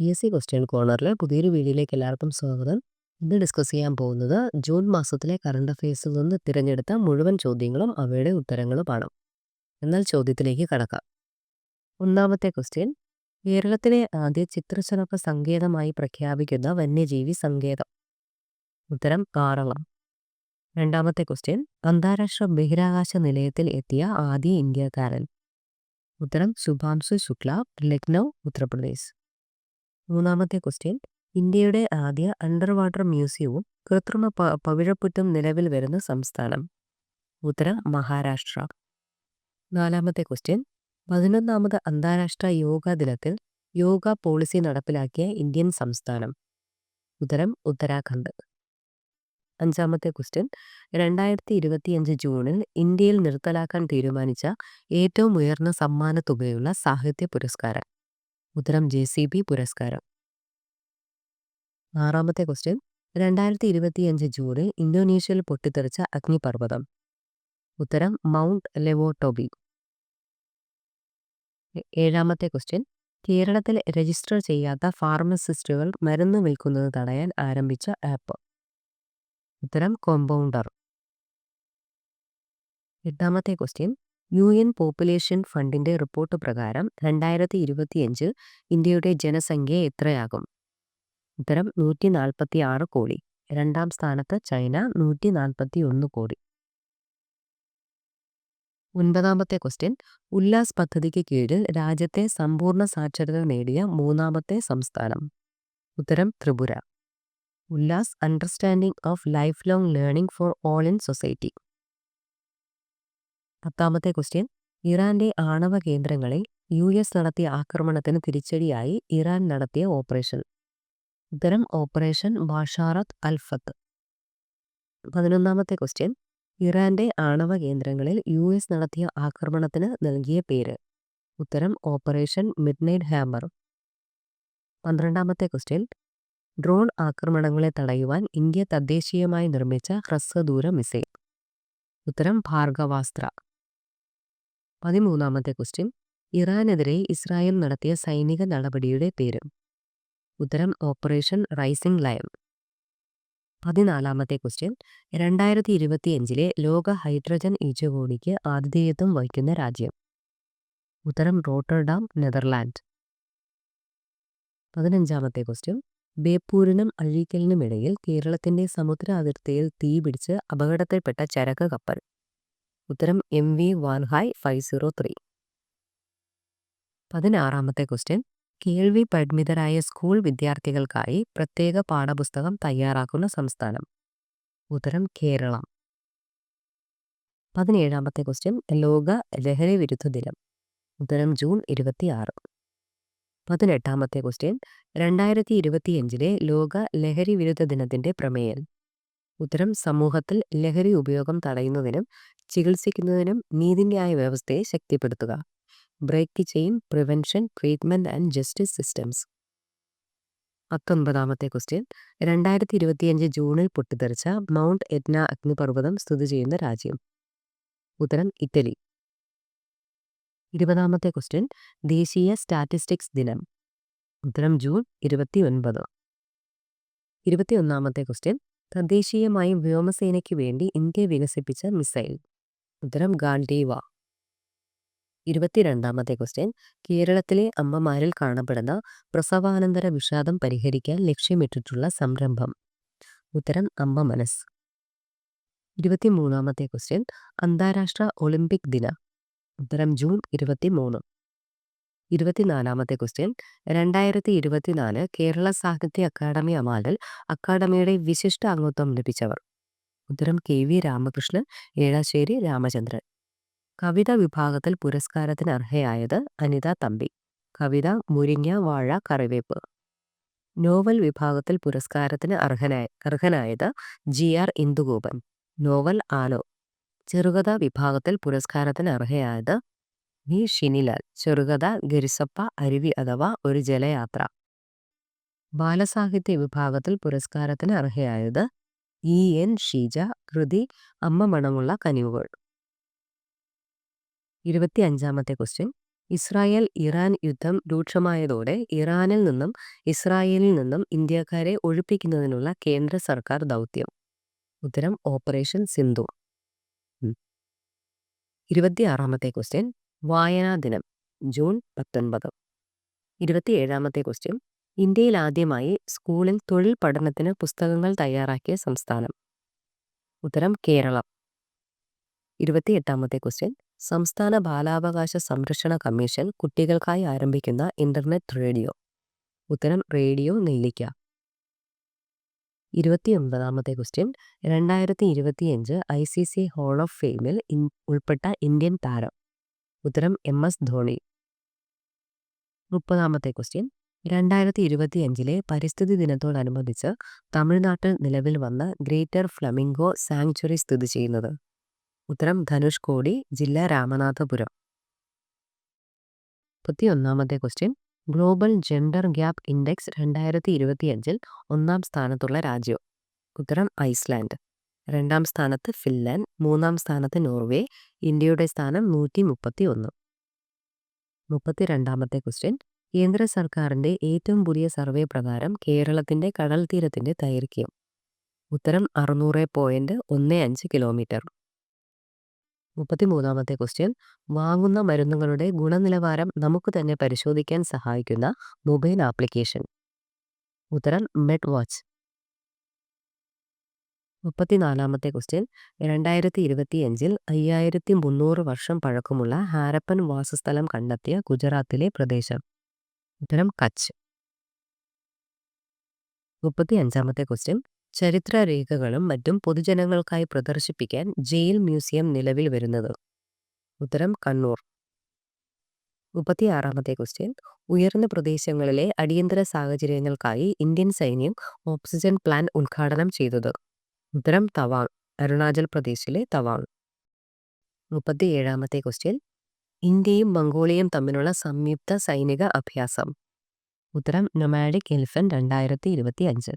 P S C question കോർണറിൽ പുതിയൊരു വീഡിയോയിലേക്ക് എല്ലാവർക്കും സ്വാഗതം. ഇന്ന് ഡിസ്കസ് ചെയ്യാൻ പോകുന്നത് ജൂൺ മാസത്തിലെ കറണ്ട് അഫയേഴ്സിൽ നിന്ന് തിരഞ്ഞെടുത്ത മുഴുവൻ ചോദ്യങ്ങളും അവയുടെ ഉത്തരങ്ങളുമാണ് എന്നാൽ ചോദ്യത്തിലേക്ക് കടക്കാം. ഒന്നാമത്തെ ക്വസ്റ്റ്യൻ കേരളത്തിലെ ആദ്യ ചിത്രശലഭ സങ്കേതമായി പ്രഖ്യാപിക്കുന്ന വന്യജീവി സങ്കേതം. ഉത്തരം കാറളം. രണ്ടാമത്തെ ക്വസ്റ്റ്യൻ അന്താരാഷ്ട്ര ബഹിരാകാശ നിലയത്തിൽ എത്തിയ ആദ്യ ഇന്ത്യക്കാരൻ. ഉത്തരം ശുഭാംശു ശുക്ല ലക്നൗ ഉത്തർപ്രദേശ്. മൂന്നാമത്തെ ക്വസ്റ്റ്യൻ ഇന്ത്യയുടെ ആദ്യ അണ്ടർ വാട്ടർ മ്യൂസിയവും കൃത്രിമ പവിഴപ്പുറ്റും നിലവിൽ വരുന്ന സംസ്ഥാനം. ഉത്തരം മഹാരാഷ്ട്ര. നാലാമത്തെ ക്വസ്റ്റ്യൻ പതിനൊന്നാമത് അന്താരാഷ്ട്ര യോഗ ദിനത്തിൽ യോഗ പോളിസി നടപ്പിലാക്കിയ ഇന്ത്യൻ സംസ്ഥാനം. ഉത്തരം ഉത്തരാഖണ്ഡ്. അഞ്ചാമത്തെ ക്വസ്റ്റ്യൻ രണ്ടായിരത്തി ഇരുപത്തിയഞ്ച് ജൂണിൽ ഇന്ത്യയിൽ നിർത്തലാക്കാൻ തീരുമാനിച്ച ഏറ്റവും ഉയർന്ന സമ്മാന തുകയുള്ള സാഹിത്യ പുരസ്കാരം. ഉത്തരം ജെ സി ബി പുരസ്കാരം. ആറാമത്തെ ക്വസ്റ്റ്യൻ രണ്ടായിരത്തി ഇരുപത്തിയഞ്ച് ജൂണിൽ ഇന്തോനേഷ്യയിൽ പൊട്ടിത്തെറിച്ച അഗ്നിപർവതം. ഉത്തരം മൗണ്ട് ലെവോട്ടോബി ഏഴാമത്തെ ക്വസ്റ്റ്യൻ കേരളത്തിൽ രജിസ്റ്റർ ചെയ്യാത്ത ഫാർമസിസ്റ്റുകൾ മരുന്ന് വിൽക്കുന്നത് തടയാൻ ആരംഭിച്ച ആപ്പ്. ഉത്തരം കോമ്പൗണ്ടർ. എട്ടാമത്തെ ക്വസ്റ്റ്യൻ യു എൻ പോപ്പുലേഷൻ ഫണ്ടിന്റെ റിപ്പോർട്ട് പ്രകാരം രണ്ടായിരത്തി ഇരുപത്തിയഞ്ച് ഇന്ത്യയുടെ ജനസംഖ്യ എത്രയാകും? ഉത്തരം നൂറ്റി നാൽപ്പത്തി ആറ് കോടി. രണ്ടാം സ്ഥാനത്ത് ചൈന നൂറ്റി നാൽപ്പത്തി ഒന്ന് കോടി. ഒൻപതാമത്തെ ക്വസ്റ്റ്യൻ ഉല്ലാസ് പദ്ധതിക്ക് കീഴിൽ രാജ്യത്തെ സമ്പൂർണ സാക്ഷരത നേടിയ മൂന്നാമത്തെ സംസ്ഥാനം. ഉത്തരം Tripura. Ullas understanding of life long learning for all in society. പത്താമത്തെ ക്വസ്റ്റ്യൻ ഇറാന്റെ ആണവ കേന്ദ്രങ്ങളിൽ യു എസ് നടത്തിയ ആക്രമണത്തിന് തിരിച്ചടിയായി ഇറാൻ നടത്തിയ ഓപ്പറേഷൻ. ഉത്തരം ഓപ്പറേഷൻ ബാഷാറത്ത് അൽഫത്ത് പതിനൊന്നാമത്തെ ക്വസ്റ്റ്യൻ ഇറാന്റെ ആണവ കേന്ദ്രങ്ങളിൽ യു എസ് നടത്തിയ ആക്രമണത്തിന് നൽകിയ പേര്. ഉത്തരം ഓപ്പറേഷൻ മിഡ്നൈറ്റ് ഹാമർ. പന്ത്രണ്ടാമത്തെ ക്വസ്റ്റ്യൻ ഡ്രോൺ ആക്രമണങ്ങളെ തടയുവാൻ ഇന്ത്യ തദ്ദേശീയമായി നിർമ്മിച്ച ഹ്രസ്വദൂര മിസൈൽ. ഉത്തരം ഭാർഗവാസ്ത്ര. പതിമൂന്നാമത്തെ ക്വസ്റ്റ്യൻ. ഇറാനെതിരെ ഇസ്രായേൽ നടത്തിയ സൈനിക നടപടിയുടെ പേര്. ഉത്തരം ഓപ്പറേഷൻ റൈസിംഗ് ലയൺ പതിനാലാമത്തെ ക്വസ്റ്റ്യൻ. രണ്ടായിരത്തി ഇരുപത്തിയഞ്ചിലെ ലോക ഹൈഡ്രജൻ ഉച്ചകോടിക്ക് ആതിഥേയത്വം വഹിക്കുന്ന രാജ്യം. ഉത്തരം റോട്ടർഡാം നെതർലാൻഡ്. പതിനഞ്ചാമത്തെ ക്വസ്റ്റ്യൻ. ബേപ്പൂരിനും അഴീക്കലിനുമിടയിൽ കേരളത്തിന്റെ സമുദ്ര അതിർത്തിയിൽ തീപിടിച്ച് അപകടത്തിൽപ്പെട്ട ചരക്ക് കപ്പൽ. ഉത്തരം M V Hai five zero three പതിനാറാമത്തെ ക്വസ്റ്റ്യൻ കേൾവി പരിമിതരായ സ്കൂൾ വിദ്യാർത്ഥികൾക്കായി പ്രത്യേക പാഠപുസ്തകം തയ്യാറാക്കുന്ന സംസ്ഥാനം. ഉത്തരം കേരളം. പതിനേഴാമത്തെ ക്വസ്റ്റ്യൻ ലോക ലഹരി വിരുദ്ധ ദിനം. ഉത്തരം ജൂൺ ഇരുപത്തിയാറ്. പതിനെട്ടാമത്തെ ക്വസ്റ്റ്യൻ രണ്ടായിരത്തി ഇരുപത്തിയഞ്ചിലെ ലോക ലഹരി വിരുദ്ധ ദിനത്തിന്റെ പ്രമേയം. ഉത്തരം സമൂഹത്തിൽ ലഹരി ഉപയോഗം തടയുന്നതിനും ചികിത്സിക്കുന്നതിനും നീതിന്യായ വ്യവസ്ഥയെ ശക്തിപ്പെടുത്തുക. Break chain prevention treatment and justice systems പത്തൊൻപതാമത്തെ question രണ്ടായിരത്തി ഇരുപത്തിയഞ്ച് ജൂണിൽ പൊട്ടിത്തെറിച്ച മൗണ്ട് എറ്റ്ന അഗ്നിപർവതം സ്ഥിതി ചെയ്യുന്ന രാജ്യം. ഉത്തരം ഇറ്റലി. ഇരുപതാമത്തെ ക്വസ്റ്റ്യൻ ദേശീയ സ്റ്റാറ്റിസ്റ്റിക്സ് ദിനം. ഉത്തരം ജൂൺ ഇരുപത്തി ഒൻപത് ഇരുപത്തിയൊന്നാമത്തെ ക്വസ്റ്റ്യൻ തദ്ദേശീയമായും വ്യോമസേനയ്ക്ക് വേണ്ടി ഇന്ത്യ വികസിപ്പിച്ച മിസൈൽ. ഉത്തരം ഗാൻഡീവ ഇരുപത്തിരണ്ടാമത്തെ ക്വസ്റ്റ്യൻ. കേരളത്തിലെ അമ്മമാരിൽ കാണപ്പെടുന്ന പ്രസവാനന്തര വിഷാദം പരിഹരിക്കാൻ ലക്ഷ്യമിട്ടിട്ടുള്ള സംരംഭം. ഉത്തരം അമ്മ മനസ് ഇരുപത്തിമൂന്നാമത്തെ ക്വസ്റ്റ്യൻ. അന്താരാഷ്ട്ര ഒളിമ്പിക് ദിന. ഉത്തരം ജൂൺ ഇരുപത്തിമൂന്ന്. ഇരുപത്തിനാലാമത്തെ ക്വസ്റ്റ്യൻ രണ്ടായിരത്തി ഇരുപത്തിനാല് കേരള സാഹിത്യ അക്കാദമി അവാർഡിൽ അക്കാദമിയുടെ വിശിഷ്ട അംഗത്വം ലഭിച്ചവർ. ഉത്തരം കെ വി രാമകൃഷ്ണൻ ഏഴാശ്ശേരി രാമചന്ദ്രൻ. കവിത വിഭാഗത്തിൽ പുരസ്കാരത്തിന് അർഹയായത് അനിത തമ്പി. കവിത മുരിങ്ങ വാഴ കറിവേപ്പ്. നോവൽ വിഭാഗത്തിൽ പുരസ്കാരത്തിന് അർഹനായ അർഹനായത് ജി ആർ ഇന്ദുഗോപൻ. നോവൽ ആലോ. ചെറുകഥ വിഭാഗത്തിൽ പുരസ്കാരത്തിന് അർഹയായത് വി ഷിനിലാൽ ചെറുകഥ ഗരിസപ്പ അരുവി അഥവാ ഒരു ജലയാത്ര. ബാലസാഹിത്യ വിഭാഗത്തിൽ പുരസ്കാരത്തിന് അർഹയായത് ഇ. എൻ. ഷീജ കൃതി അമ്മ മണമുള്ള കനിവുകൾ. ഇരുപത്തി അഞ്ചാമത്തെ ക്വസ്റ്റ്യൻ. ഇസ്രായേൽ ഇറാൻ യുദ്ധം രൂക്ഷമായതോടെ ഇറാനിൽ നിന്നും ഇസ്രായേലിൽ നിന്നും ഇന്ത്യക്കാരെ ഒഴിപ്പിക്കുന്നതിനുള്ള കേന്ദ്ര സർക്കാർ ദൗത്യം. ഉത്തരം ഓപ്പറേഷൻ സിന്ധു. ഇരുപത്തിയാറാമത്തെ ക്വസ്റ്റ്യൻ. വായനാ ദിനം ജൂൺ പത്തൊൻപത്. ഇരുപത്തിയേഴാമത്തെ ക്വസ്റ്റ്യൻ. ഇന്ത്യയിൽ ആദ്യമായി സ്കൂളിൽ തൊഴിൽ പഠനത്തിന് പുസ്തകങ്ങൾ തയ്യാറാക്കിയ സംസ്ഥാനം. ഉത്തരം കേരളം. ഇരുപത്തിയെട്ടാമത്തെ ക്വസ്റ്റ്യൻ. സംസ്ഥാന ബാലാവകാശ സംരക്ഷണ കമ്മീഷൻ കുട്ടികൾക്കായി ആരംഭിക്കുന്ന ഇന്റർനെറ്റ് റേഡിയോ. ഉത്തരം റേഡിയോ നെല്ലിക്ക. ഇരുപത്തിയൊൻപതാമത്തെ ക്വസ്റ്റ്യൻ. രണ്ടായിരത്തി ഇരുപത്തിയഞ്ച് I C C hall of ഫെയിമിൽ ഉൾപ്പെട്ട ഇന്ത്യൻ താരം. ഉത്തരം എം എസ് ധോണി. മുപ്പതാമത്തെ ക്വസ്റ്റ്യൻ രണ്ടായിരത്തി ഇരുപത്തിയഞ്ചിലെ പരിസ്ഥിതി ദിനത്തോടനുബന്ധിച്ച് തമിഴ്നാട്ടിൽ നിലവിൽ വന്ന ഗ്രേറ്റർ ഫ്ലമിംഗോ സാങ്ച്വറി സ്ഥിതി ചെയ്യുന്നത്? ഉത്തരം ധനുഷ് കോടി ജില്ല Ramanathapuram. മുപ്പത്തിയൊന്നാമത്തെ question global gender gap index രണ്ടായിരത്തി ഇരുപത്തിയഞ്ചിൽ ഒന്നാം സ്ഥാനത്തുള്ള രാജ്യം. ഉത്തരം ഐസ്ലാൻഡ്. രണ്ടാം സ്ഥാനത്ത് ഫിൻലാൻഡ് മൂന്നാം സ്ഥാനത്ത് നോർവേ ഇന്ത്യയുടെ സ്ഥാനം നൂറ്റി മുപ്പത്തി ഒന്ന് മുപ്പത്തിരണ്ടാമത്തെ ക്വസ്റ്റ്യൻ. കേന്ദ്ര സർക്കാരിന്റെ ഏറ്റവും പുതിയ സർവേ പ്രകാരം കേരളത്തിന്റെ കടൽ തീരത്തിന്റെ ദൈർഘ്യം. ഉത്തരം അറുന്നൂറ് പോയിന്റ് ഒന്ന് അഞ്ച് കിലോമീറ്റർ. മുപ്പത്തിമൂന്നാമത്തെ ക്വസ്റ്റ്യൻ. വാങ്ങുന്ന മരുന്നുകളുടെ ഗുണനിലവാരം നമുക്ക് തന്നെ പരിശോധിക്കാൻ സഹായിക്കുന്ന മൊബൈൽ ആപ്ലിക്കേഷൻ. ഉത്തരം മെഡ് വാച്ച് മുപ്പത്തിനാലാമത്തെ ക്വസ്റ്റ്യൻ രണ്ടായിരത്തി ഇരുപത്തിയഞ്ചിൽ അയ്യായിരത്തി മുന്നൂറ് വർഷം പഴക്കമുള്ള ഹാരപ്പൻ വാസസ്ഥലം കണ്ടെത്തിയ ഗുജറാത്തിലെ പ്രദേശം. ഉത്തരം കച്ച്. മുപ്പത്തി അഞ്ചാമത്തെ ക്വസ്റ്റ്യൻ ചരിത്ര രേഖകളും മറ്റും പൊതുജനങ്ങൾക്കായി പ്രദർശിപ്പിക്കാൻ ജയിൽ മ്യൂസിയം നിലവിൽ വരുന്നത്. ഉത്തരം കണ്ണൂർ. മുപ്പത്തിയാറാമത്തെ ക്വസ്റ്റ്യൻ ഉയർന്ന പ്രദേശങ്ങളിലെ അടിയന്തര സാഹചര്യങ്ങൾക്കായി ഇന്ത്യൻ സൈന്യം ഓക്സിജൻ പ്ലാൻ ഉദ്ഘാടനം ചെയ്തത്. ഉത്തരം തവാങ് അരുണാചൽ പ്രദേശിലെ തവാങ്. മുപ്പത്തിയേഴാമത്തെ ക്വസ്റ്റ്യൻ ഇന്ത്യയും മംഗോളിയയും തമ്മിലുള്ള സംയുക്ത സൈനിക അഭ്യാസം. ഉത്തരം നൊമാഡിക് എലിഫന്റ് രണ്ടായിരത്തി ഇരുപത്തി അഞ്ച്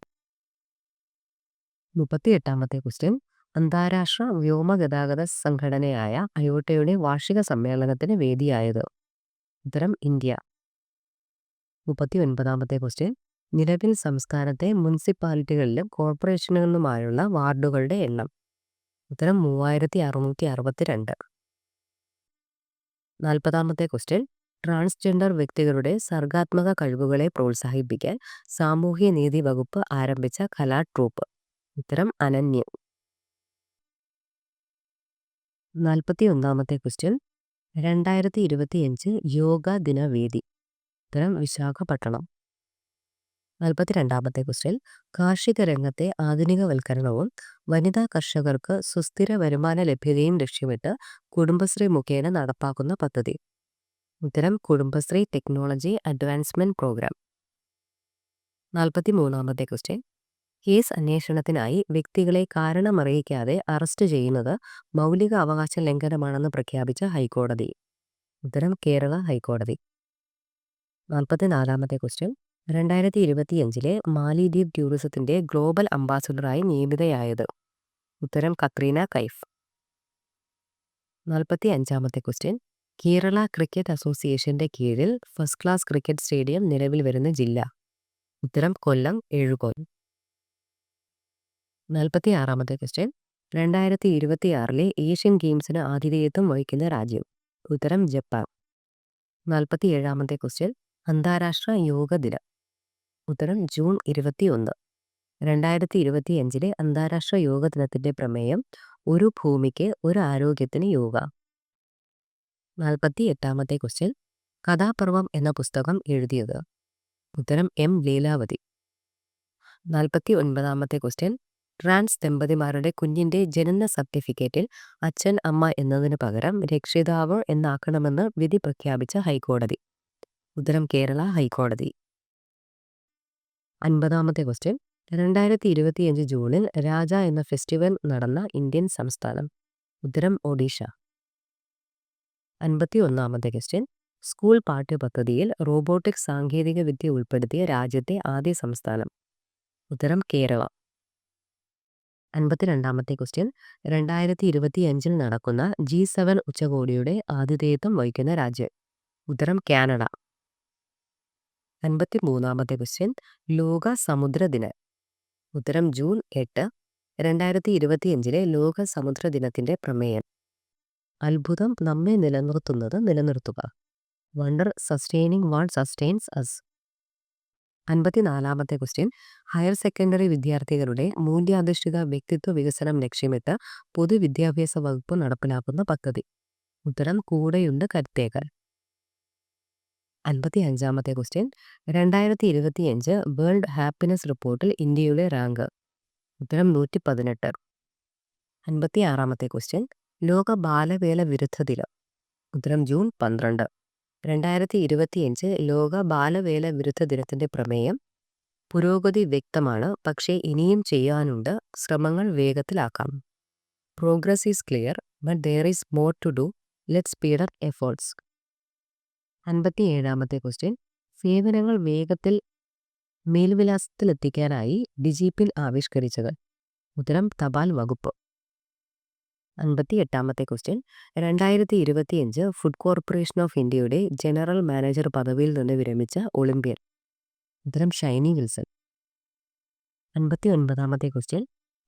മുപ്പത്തി എട്ടാമത്തെ ക്വസ്റ്റ്യൻ അന്താരാഷ്ട്ര വ്യോമഗതാഗത സംഘടനയായ അയോട്ടയുടെ വാർഷിക സമ്മേളനത്തിന് വേദിയായത്. ഉത്തരം ഇന്ത്യ. മുപ്പത്തി ഒൻപതാമത്തെ ക്വസ്റ്റ്യൻ നിലവിൽ സംസ്ഥാനത്തെ മുനിസിപ്പാലിറ്റികളിലും കോർപ്പറേഷനുകളിലുമായുള്ള വാർഡുകളുടെ എണ്ണം. ഉത്തരം മൂവായിരത്തി അറുന്നൂറ്റി അറുപത്തിരണ്ട് നാൽപ്പതാമത്തെ ക്വസ്റ്റ്യൻ. ട്രാൻസ്ജെൻഡർ വ്യക്തികളുടെ സർഗാത്മക കഴിവുകളെ പ്രോത്സാഹിപ്പിക്കാൻ സാമൂഹ്യ നീതി വകുപ്പ് ആരംഭിച്ച കലാ ട്രൂപ്പ്. ഉത്തരം അനന്യ. നാൽപ്പത്തി ഒന്നാമത്തെ ക്വസ്റ്റ്യൻ. രണ്ടായിരത്തി ഇരുപത്തിയഞ്ച് യോഗ ദിനവേദി. ഉത്തരം വിശാഖപട്ടണം. നാൽപ്പത്തിരണ്ടാമത്തെ ക്വസ്റ്റ്യൻ. കാർഷിക രംഗത്തെ ആധുനികവൽക്കരണവും വനിതാ കർഷകർക്ക് സുസ്ഥിര വരുമാന ലഭ്യതയും ലക്ഷ്യമിട്ട് കുടുംബശ്രീ മുഖേന നടപ്പാക്കുന്ന പദ്ധതി. ഉത്തരം കുടുംബശ്രീ ടെക്നോളജി അഡ്വാൻസ്മെന്റ് പ്രോഗ്രാം. നാൽപ്പത്തി മൂന്നാമത്തെ ക്വസ്റ്റ്യൻ. കേസ് അന്വേഷണത്തിനായി വ്യക്തികളെ കാരണമറിയിക്കാതെ അറസ്റ്റ് ചെയ്യുന്നത് മൗലിക അവകാശ ലംഘനമാണെന്ന് പ്രഖ്യാപിച്ച ഹൈക്കോടതി. ഉത്തരം കേരള ഹൈക്കോടതി. നാൽപ്പത്തിനാലാമത്തെ ക്വസ്റ്റ്യൻ. രണ്ടായിരത്തി ഇരുപത്തിയഞ്ചിലെ മാലിദ്വീപ് ടൂറിസത്തിന്റെ ഗ്ലോബൽ അംബാസഡറായി നിയമിതയായത് ഉത്തരം കത്രീന കൈഫ്. നാൽപ്പത്തി അഞ്ചാമത്തെ ക്വസ്റ്റ്യൻ. കേരള ക്രിക്കറ്റ് അസോസിയേഷന്റെ കീഴിൽ ഫസ്റ്റ് ക്ലാസ് ക്രിക്കറ്റ് സ്റ്റേഡിയം നിലവിൽ വരുന്ന ജില്ല. ഉത്തരം കൊല്ലം എഴുകോൽ നാൽപ്പത്തി ആറാമത്തെ ക്വസ്റ്റ്യൻ. രണ്ടായിരത്തി ഇരുപത്തിയാറിലെ ഏഷ്യൻ ഗെയിംസിന് ആതിഥേയത്വം വഹിക്കുന്ന രാജ്യം. ഉത്തരം ജപ്പാൻ. നാൽപ്പത്തി ഏഴാമത്തെ ക്വസ്റ്റ്യൻ. അന്താരാഷ്ട്ര യോഗ ദിനം. ഉത്തരം ജൂൺ ഇരുപത്തിയൊന്ന്. രണ്ടായിരത്തി ഇരുപത്തിയഞ്ചിലെ അന്താരാഷ്ട്ര യോഗ ദിനത്തിന്റെ പ്രമേയം ഒരു ഭൂമിക്ക് ഒരു ആരോഗ്യത്തിന് യോഗ. നാൽപ്പത്തി എട്ടാമത്തെ ക്വസ്റ്റ്യൻ കഥാപർവം എന്ന പുസ്തകം എഴുതിയത്. ഉത്തരം എം ലീലാവതി. നാൽപ്പത്തി ഒൻപതാമത്തെ ക്വസ്റ്റ്യൻ ട്രാൻസ് ദമ്പതിമാരുടെ കുഞ്ഞിന്റെ ജനന സർട്ടിഫിക്കറ്റിൽ അച്ഛൻ അമ്മ എന്നതിന് പകരം രക്ഷിതാവ് എന്നാക്കണമെന്ന് വിധി പ്രഖ്യാപിച്ച ഹൈക്കോടതി. ഉത്തരം കേരള ഹൈക്കോടതി. അൻപതാമത്തെ ക്വസ്റ്റ്യൻ രണ്ടായിരത്തി ഇരുപത്തിയഞ്ച് ജൂണിൽ രാജ എന്ന ഫെസ്റ്റിവൽ നടന്ന ഇന്ത്യൻ സംസ്ഥാനം. ഉത്തരം ഒഡീഷ. അൻപത്തി ഒന്നാമത്തെ ക്വസ്റ്റ്യൻ സ്കൂൾ പാഠ്യപദ്ധതിയിൽ റോബോട്ടിക് സാങ്കേതിക വിദ്യ ഉൾപ്പെടുത്തിയ രാജ്യത്തെ ആദ്യ സംസ്ഥാനം. ഉത്തരം കേരള. അൻപത്തിരണ്ടാമത്തെ ക്വസ്റ്റ്യൻ രണ്ടായിരത്തി ഇരുപത്തിയഞ്ചിൽ നടക്കുന്ന ജി സെവൻ ഉച്ചകോടിയുടെ ആതിഥേയത്വം വഹിക്കുന്ന രാജ്യം. ഉത്തരം കാനഡ. അൻപത്തി മൂന്നാമത്തെ ക്വസ്റ്റ്യൻ ലോക സമുദ്ര ദിനം. ഉത്തരം ജൂൺ എട്ട് രണ്ടായിരത്തി ഇരുപത്തിയഞ്ചിലെ ലോക സമുദ്ര ദിനത്തിന്റെ പ്രമേയം. അത്ഭുതം നമ്മെ നിലനിർത്തുന്നത് നിലനിർത്തുക. Wonder sustaining what sustains us അൻപത്തിനാലാമത്തെ question higher secondary വിദ്യാർത്ഥികളുടെ മൂല്യാധിഷ്ഠിത വ്യക്തിത്വ വികസനം ലക്ഷ്യമിട്ട് പൊതുവിദ്യാഭ്യാസ വകുപ്പ് നടപ്പിലാക്കുന്ന പദ്ധതി. ഉത്തരം കൂടെയുണ്ട് കരുത്തേക്കൽ അൻപത്തി അഞ്ചാമത്തെ ക്വസ്റ്റ്യൻ രണ്ടായിരത്തി ഇരുപത്തിയഞ്ച് വേൾഡ് ഹാപ്പിനെസ് റിപ്പോർട്ടിൽ ഇന്ത്യയുടെ റാങ്ക്. ഉത്തരം നൂറ്റി പതിനെട്ട് അൻപത്തി ആറാമത്തെ ക്വസ്റ്റ്യൻ ലോക ബാലവേല വിരുദ്ധ ദിനം. ഉത്തരം ജൂൺ പന്ത്രണ്ട്. രണ്ടായിരത്തി ഇരുപത്തിയഞ്ച് ലോക ബാലവേല വിരുദ്ധ ദിനത്തിന്റെ പ്രമേയം. പുരോഗതി വ്യക്തമാണ് പക്ഷേ ഇനിയും ചെയ്യാനുണ്ട് ശ്രമങ്ങൾ വേഗത്തിലാക്കാം. Progress is clear but there is more to do let speed up efforts അൻപത്തി ഏഴാമത്തെ ക്വസ്റ്റ്യൻ സേവനങ്ങൾ വേഗത്തിൽ മേൽവിലാസത്തിലെത്തിക്കാനായി ഡിജിപിൻ ആവിഷ്കരിച്ചത്. ഉത്തരം തപാൽ വകുപ്പ്. അൻപത്തി എട്ടാമത്തെ ക്വസ്റ്റ്യൻ രണ്ടായിരത്തി ഇരുപത്തിയഞ്ച് ഫുഡ് കോർപ്പറേഷൻ ഓഫ് ഇന്ത്യയുടെ ജനറൽ മാനേജർ പദവിയിൽ നിന്ന് വിരമിച്ച ഒളിമ്പ്യൻ. ഉത്തരം ഷൈനി വിൽസൺ. അൻപത്തി ഒൻപതാമത്തെ ക്വസ്റ്റ്യൻ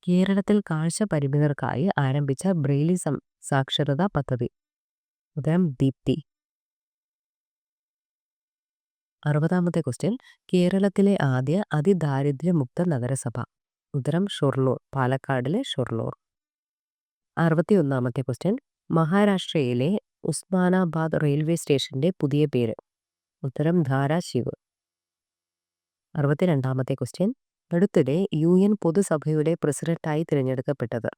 കേരളത്തിൽ കാഴ്ച പരിമിതർക്കായി ആരംഭിച്ച ബ്രെയിലി സാക്ഷരതാ പദ്ധതി. ഉത്തരം ദീപ്തി. അറുപതാമത്തെ ക്വസ്റ്റ്യൻ കേരളത്തിലെ ആദ്യ അതിദാരിദ്ര്യമുക്ത നഗരസഭ. ഉത്തരം ഷൊർണൂർ. പാലക്കാടിലെ ഷൊർണൂർ. അറുപത്തി ഒന്നാമത്തെ ക്വസ്റ്റ്യൻ മഹാരാഷ്ട്രയിലെ ഉസ്മാനാബാദ് റെയിൽവേ സ്റ്റേഷന്റെ പുതിയ പേര്. ഉത്തരം ധാരാശിവ് അറുപത്തിരണ്ടാമത്തെ ക്വസ്റ്റ്യൻ അടുത്തിടെ യു എൻ പൊതുസഭയുടെ പ്രസിഡന്റായി തിരഞ്ഞെടുക്കപ്പെട്ടത്.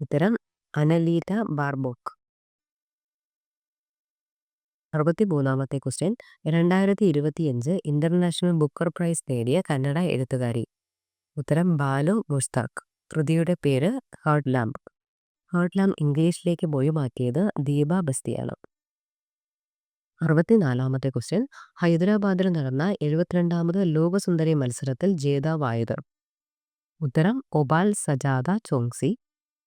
ഉത്തരം അനലീറ്റ ബാർബോക്ക്. അറുപത്തി മൂന്നാമത്തെ ക്വസ്റ്റ്യൻ രണ്ടായിരത്തി ഇരുപത്തിയഞ്ച് ഇന്റർനാഷണൽ ബുക്കർ പ്രൈസ് നേടിയ കന്നഡ എഴുത്തുകാരി. ഉത്തരം ബാലു മുസ്താഖ് കൃതിയുടെ പേര് ഹാർട്ട് ലാമ്പ് ഹാർട്ട് ലാമ്പ് ഇംഗ്ലീഷിലേക്ക് മൊഴിമാക്കിയത് ദീപ ബസ്തിയാണ്. അറുപത്തിനാലാമത്തെ ക്വസ്റ്റ്യൻ ഹൈദരാബാദിൽ നടന്ന എഴുപത്തിരണ്ടാമത് ലോകസുന്ദരി മത്സരത്തിൽ ജേതാവായത് ഉത്തരം ഒബാൽ സജാദ ചോങ്സി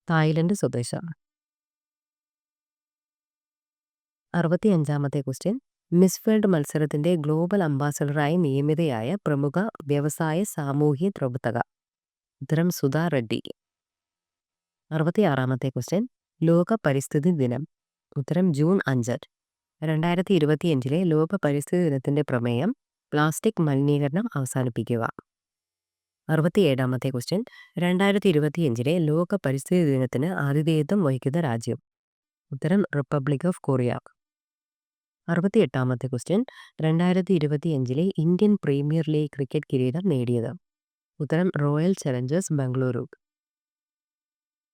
തായ്ലൻഡ് സ്വദേശമാണ്. അറുപത്തിയഞ്ചാമത്തെ ക്വസ്റ്റ്യൻ. മിസ് വേൾഡ് മത്സരത്തിന്റെ ഗ്ലോബൽ അംബാസഡറായി നിയമിതയായ പ്രമുഖ വ്യവസായ സാമൂഹ്യ പ്രവർത്തക. ഉത്തരം സുധാ റെഡ്ഡി. അറുപത്തിയാറാമത്തെ ക്വസ്റ്റ്യൻ. ലോക പരിസ്ഥിതി ദിനം. ഉത്തരം ജൂൺ അഞ്ച്. രണ്ടായിരത്തി ഇരുപത്തിയഞ്ചിലെ ലോക പരിസ്ഥിതി ദിനത്തിന്റെ പ്രമേയം പ്ലാസ്റ്റിക് മലിനീകരണം അവസാനിപ്പിക്കുക. അറുപത്തിയേഴാമത്തെ ക്വസ്റ്റ്യൻ. രണ്ടായിരത്തി ഇരുപത്തിയഞ്ചിലെ ലോക പരിസ്ഥിതി ദിനത്തിന് ആതിഥേയത്വം വഹിക്കുന്ന രാജ്യം. ഉത്തരം റിപ്പബ്ലിക് ഓഫ് കൊറിയ. അറുപത്തിയെട്ടാമത്തെ ക്വസ്റ്റ്യൻ രണ്ടായിരത്തി ഇരുപത്തിയഞ്ചിലെ ഇന്ത്യൻ പ്രീമിയർ ലീഗ് ക്രിക്കറ്റ് കിരീടം നേടിയത്. ഉത്തരം റോയൽ ചലഞ്ചേഴ്സ് ബംഗളൂരു.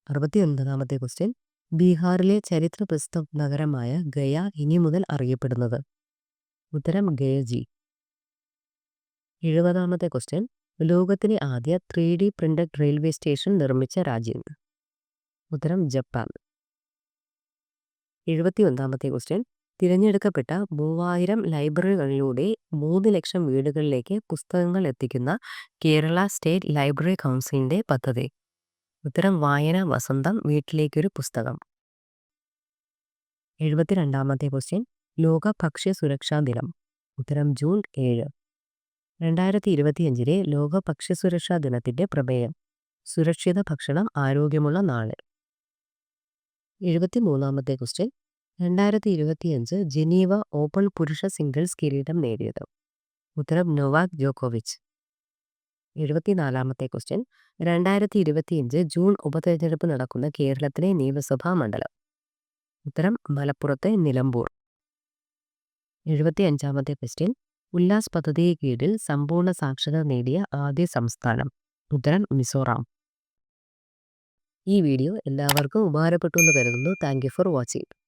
അറുപത്തിയൊൻപതാമത്തെ ക്വസ്റ്റ്യൻ ബീഹാറിലെ ചരിത്ര പ്രസിദ്ധ നഗരമായ ഗയ ഇനി മുതൽ അറിയപ്പെടുന്നത്. ഉത്തരം ഗയജി എഴുപതാമത്തെ ക്വസ്റ്റ്യൻ ലോകത്തിലെ ആദ്യ three D printed railway station നിർമ്മിച്ച രാജ്യം. ഉത്തരം ജപ്പാൻ. എഴുപത്തി ഒന്നാമത്തെ ക്വസ്റ്റ്യൻ തിരഞ്ഞെടുക്കപ്പെട്ട മൂവായിരം ലൈബ്രറികളിലൂടെ മൂന്ന് ലക്ഷം വീടുകളിലേക്ക് പുസ്തകങ്ങൾ എത്തിക്കുന്ന കേരള സ്റ്റേറ്റ് ലൈബ്രറി കൗൺസിലിന്റെ പദ്ധതി. ഉത്തരം വായന വസന്തം വീട്ടിലേക്കൊരു പുസ്തകം. എഴുപത്തിരണ്ടാമത്തെ ക്വസ്റ്റ്യൻ ലോക ഭക്ഷ്യ സുരക്ഷാ ദിനം. ഉത്തരം ജൂൺ ഏഴ്. രണ്ടായിരത്തി ഇരുപത്തിയഞ്ചിലെ ലോക ഭക്ഷ്യ സുരക്ഷാ ദിനത്തിന്റെ പ്രമേയം സുരക്ഷിത ഭക്ഷണം ആരോഗ്യമുള്ള നാളെ. എഴുപത്തിമൂന്നാമത്തെ ക്വസ്റ്റ്യൻ രണ്ടായിരത്തി ഇരുപത്തിയഞ്ച് ജനീവ ഓപ്പൺ പുരുഷ സിംഗിൾസ് കിരീടം നേടിയത്. ഉത്തരം നൊവാക് ജോക്കോവിച്ച്. എഴുപത്തിനാലാമത്തെ ക്വസ്റ്റ്യൻ. രണ്ടായിരത്തി ഇരുപത്തിയഞ്ച് ജൂൺ ഉപതെരഞ്ഞെടുപ്പ് നടക്കുന്ന കേരളത്തിലെ നിയമസഭാ മണ്ഡലം. ഉത്തരം മലപ്പുറത്തെ നിലമ്പൂർ. എഴുപത്തി അഞ്ചാമത്തെ ക്വസ്റ്റ്യൻ. ഉല്ലാസ് പദ്ധതിയെ കീഴിൽ സമ്പൂർണ സാക്ഷരത നേടിയ ആദ്യ സംസ്ഥാനം. ഉത്തരം മിസോറാം. ഈ വീഡിയോ എല്ലാവർക്കും ഉപകാരപ്പെട്ടു എന്ന് കരുതുന്നു. Thank you for watching.